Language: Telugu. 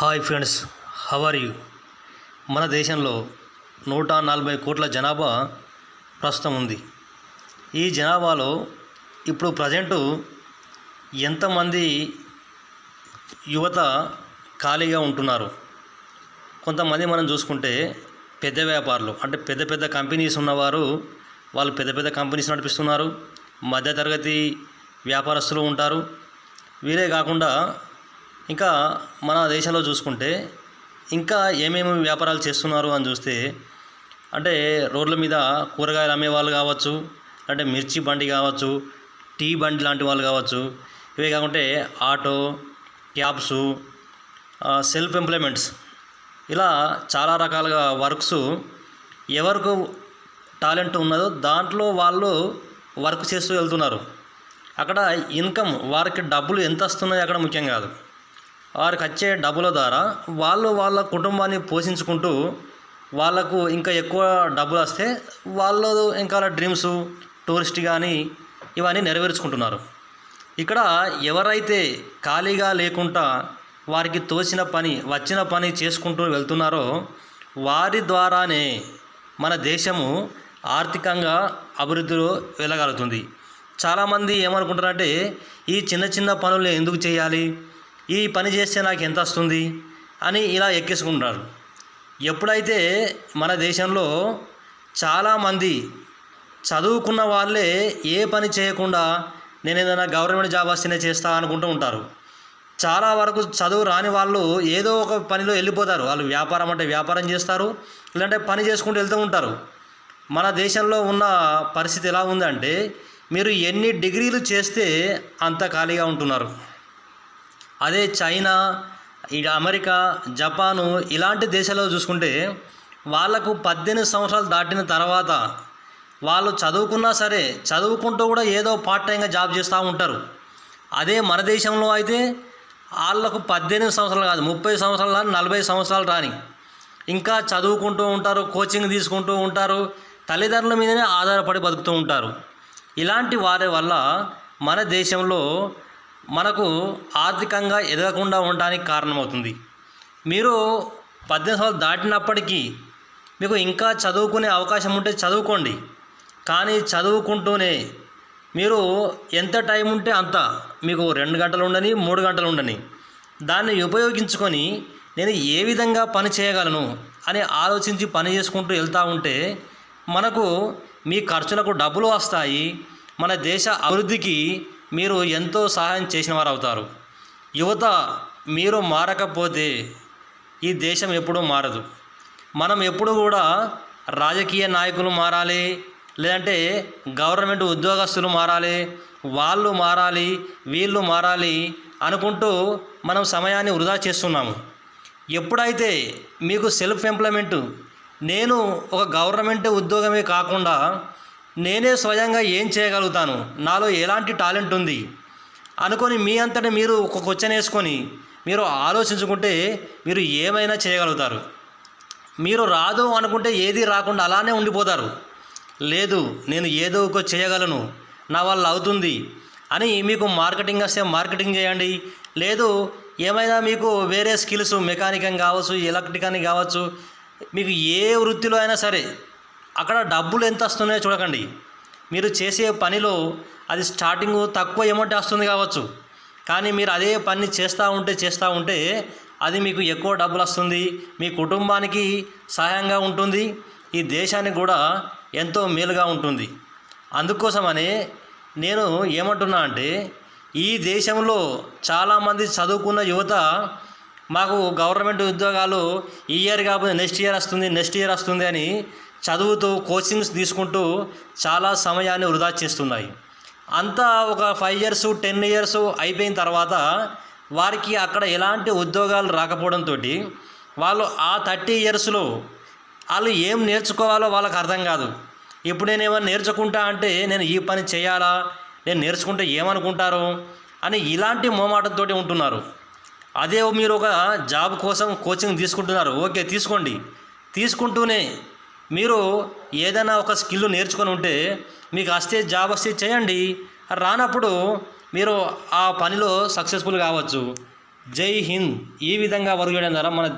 Hi friends how are you మన దేశంలో నూట నలభై కోట్ల జనాభా ప్రస్తుతం ఉంది. ఈ జనాభాలో ఇప్పుడు ప్రజెంటు ఎంతమంది యువత ఖాళీగా ఉంటున్నారు? కొంతమంది మనం చూసుకుంటే పెద్ద వ్యాపారులు అంటే పెద్ద పెద్ద కంపెనీస్ ఉన్నవారు వాళ్ళు పెద్ద పెద్ద కంపెనీస్ నడిపిస్తున్నారు. మధ్యతరగతి వ్యాపారస్తులు ఉంటారు. వీరే కాకుండా ఇంకా మన దేశంలో చూసుకుంటే ఇంకా ఏమేమి వ్యాపారాలు చేస్తున్నారు అని చూస్తే అంటే రోడ్ల మీద కూరగాయలు అమ్మే వాళ్ళు కావచ్చు అంటే మిర్చి బండి కావచ్చు టీ బండి లాంటి వాళ్ళు కావచ్చు ఇవే కాకుంటే ఆటో క్యాబ్స్ సెల్ఫ్ ఎంప్లాయ్మెంట్స్. ఇలా చాలా రకాలుగా వర్క్స్ ఎవరికి టాలెంట్ ఉన్నదో దాంట్లో వాళ్ళు వర్క్ చేస్తూ వెళ్తున్నారు. అక్కడ ఇన్కమ్ వారికి డబ్బులు ఎంత వస్తున్నాయి అక్కడ ముఖ్యం కాదు. వారికి వచ్చే డబ్బుల ద్వారా వాళ్ళు వాళ్ళ కుటుంబాన్ని పోషించుకుంటూ వాళ్ళకు ఇంకా ఎక్కువ డబ్బులు వస్తే వాళ్ళు ఇంకా డ్రీమ్స్ టూరిస్ట్ కానీ ఇవన్నీ నెరవేర్చుకుంటున్నారు. ఇక్కడ ఎవరైతే ఖాళీగా లేకుండా వారికి తోచిన పని వచ్చిన పని చేసుకుంటూ వెళ్తున్నారో వారి ద్వారానే మన దేశము ఆర్థికంగా అభివృద్ధిలో వెళ్ళగలుగుతుంది. చాలామంది ఏమనుకుంటారంటే ఈ చిన్న చిన్న పనులు ఎందుకు చేయాలి? ఈ పని చేస్తే నాకు ఎంత వస్తుంది అని ఇలా ఎక్కేసుకుంటారు. ఎప్పుడైతే మన దేశంలో చాలామంది చదువుకున్న వాళ్ళే ఏ పని చేయకుండా నేను ఏదైనా గవర్నమెంట్ జాబ్ వస్తేనే చేస్తా అనుకుంటూ ఉంటారు. చాలా వరకు చదువు రాని వాళ్ళు ఏదో ఒక పనిలో వెళ్ళిపోతారు. వాళ్ళు వ్యాపారం అంటే వ్యాపారం చేస్తారు లేదంటే పని చేసుకుంటూ వెళ్తూ ఉంటారు. మన దేశంలో ఉన్న పరిస్థితి ఎలా ఉందంటే మీరు ఎన్ని డిగ్రీలు చేస్తే అంత ఖాళీగా ఉంటున్నారు. అదే చైనా ఇక అమెరికా జపాను ఇలాంటి దేశాల్లో చూసుకుంటే వాళ్ళకు పద్దెనిమిది సంవత్సరాలు దాటిన తర్వాత వాళ్ళు చదువుకున్నా సరే చదువుకుంటూ కూడా ఏదో పార్ట్ టైంగా జాబ్ చేస్తూ ఉంటారు. అదే మన దేశంలో అయితే వాళ్ళకు పద్దెనిమిది సంవత్సరాలు కాదు ముప్పై సంవత్సరాలు కానీ నలభై సంవత్సరాలు రాని. ఇంకా చదువుకుంటూ ఉంటారు కోచింగ్ తీసుకుంటూ ఉంటారు తల్లిదండ్రుల మీదనే ఆధారపడి బతుకుతూ ఉంటారు. ఇలాంటి వారి వల్ల మన దేశంలో మనకు ఆర్థికంగా ఎదగకుండా ఉండడానికి కారణమవుతుంది. మీరు పద్దెనిమిది సంవత్సరాలు దాటినప్పటికీ మీకు ఇంకా చదువుకునే అవకాశం ఉంటే చదువుకోండి. కానీ చదువుకుంటూనే మీరు ఎంత టైం ఉంటే అంత మీకు రెండు గంటలు ఉండని మూడు గంటలు ఉండని. దాన్ని ఉపయోగించుకొని నేను ఏ విధంగా పని చేయగలను అని ఆలోచించి పని చేసుకుంటూ వెళ్తూ ఉంటే మనకు మీ ఖర్చులకు డబ్బులు వస్తాయి. మన దేశ అభివృద్ధికి మీరు ఎంతో సహాయం చేసిన వారు అవుతారు యువత మీరు మారకపోతే ఈ దేశం ఎప్పుడూ మారదు. మనం ఎప్పుడు కూడా రాజకీయ నాయకులు మారాలి లేదంటే గవర్నమెంట్ ఉద్యోగస్తులు మారాలి వాళ్ళు మారాలి వీళ్ళు మారాలి అనుకుంటూ మనం సమయాన్ని వృధా చేస్తున్నాము. ఎప్పుడైతే మీకు సెల్ఫ్ ఎంప్లాయ్మెంట్ నేను ఒక గవర్నమెంట్ ఉద్యోగమే కాకుండా నేనే స్వయంగా ఏం చేయగలుగుతాను? నాలో ఎలాంటి టాలెంట్ ఉంది? అనుకొని మీ అంతటా మీరు ఒక క్వశ్చన్ వేసుకొని మీరు ఆలోచించుకుంటే మీరు ఏమైనా చేయగలుగుతారు. మీరు రాదు అనుకుంటే ఏది రాకుండా అలానే ఉండిపోతారు. లేదు నేను ఏదో ఒక చేయగలను. నా వల్ల అవుతుంది అని మీకు మార్కెటింగ్ వస్తే మార్కెటింగ్ చేయండి. లేదు ఏమైనా మీకు వేరే స్కిల్స్ మెకానికం కావచ్చు ఎలక్ట్రికల్ కావచ్చు మీకు ఏ వృత్తిలో అయినా సరే అక్కడ డబ్బులు ఎంత వస్తున్నాయో చూడకండి. మీరు చేసే పనిలో అది స్టార్టింగ్ తక్కువ అమౌంట్ వస్తుంది కావచ్చు. కానీ మీరు అదే పని చేస్తూ ఉంటే చేస్తూ ఉంటే అది మీకు ఎక్కువ డబ్బులు వస్తుంది. మీ కుటుంబానికి సహాయంగా ఉంటుంది. ఈ దేశానికి కూడా ఎంతో మేలుగా ఉంటుంది. అందుకోసమని నేను ఏమంటున్నా అంటే ఈ దేశంలో చాలామంది చదువుకున్న యువత మాకు గవర్నమెంట్ ఉద్యోగాలు ఈ ఇయర్ కాకపోతే నెక్స్ట్ ఇయర్ వస్తుంది నెక్స్ట్ ఇయర్ వస్తుంది అని చదువుతూ కోచింగ్స్ తీసుకుంటూ చాలా సమయాన్ని వృధా చేస్తున్నాయి. అంతా ఒక ఫైవ్ ఇయర్స్ టెన్ ఇయర్స్ అయిపోయిన తర్వాత వారికి అక్కడ ఎలాంటి ఉద్యోగాలు రాకపోవడంతో వాళ్ళు ఆ థర్టీ ఇయర్స్లో వాళ్ళు ఏం నేర్చుకోవాలో వాళ్ళకి అర్థం కాదు. ఇప్పుడు నేను ఏమైనా నేర్చుకుంటా అంటే నేను ఈ పని చేయాలా? నేను నేర్చుకుంటే ఏమనుకుంటారు? అని ఇలాంటి మోమాటంతో ఉంటున్నారు. అదే మీరు ఒక జాబ్ కోసం కోచింగ్ తీసుకుంటున్నారు. ఓకే తీసుకోండి. తీసుకుంటూనే మీరు ఏదైనా ఒక స్కిల్ నేర్చుకొని ఉంటే మీకు వస్తే జాబ్ వస్తే చేయండి. రానప్పుడు మీరు ఆ పనిలో సక్సెస్ఫుల్ కావచ్చు. జై హింద్. ఈ విధంగా వర్క్ చేయడం ద్వారా మన